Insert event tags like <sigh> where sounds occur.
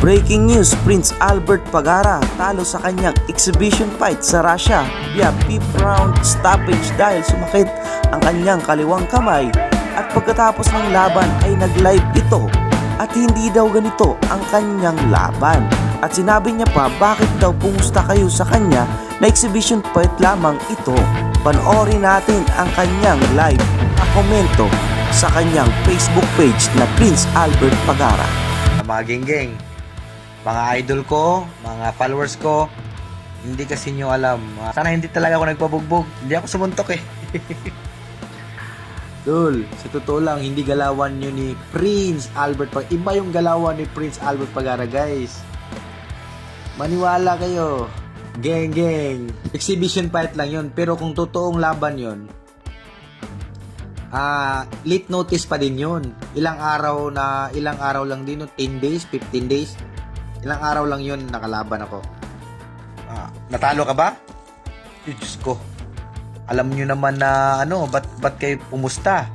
Breaking news, Prince Albert Pagara talo sa kanyang exhibition fight sa Russia via fifth round stoppage dahil sumakit ang kanyang kaliwang kamay at pagkatapos ng laban ay nag-live ito at hindi daw ganito ang kanyang laban. At sinabi niya pa bakit daw pumusta kayo sa kanya na exhibition fight lamang ito. Panoorin natin ang kanyang live na komento sa kanyang Facebook page na Prince Albert Pagara. mga geng-geng, mga idol ko, mga followers ko, hindi kasi nyo alam. Ah, Sana hindi talaga ako nagpabugbog. Hindi ako sumuntok eh. <laughs> Dul, sa totoo lang, hindi galawan nyo ni Prince Albert Pag Iba yung galawan ni Prince Albert Pagara, guys. Maniwala kayo. Geng, geng. Exhibition fight lang yun. Pero kung totoong laban yun, ah, late notice pa din yun. Ilang araw na, ilang araw lang din yun. 10 days, 15 days. Ilang araw lang yun nakalaban ako. Ah, natalo ka ba? Eh, Diyos ko. Alam nyo naman na ano, ba't, ba't kayo pumusta?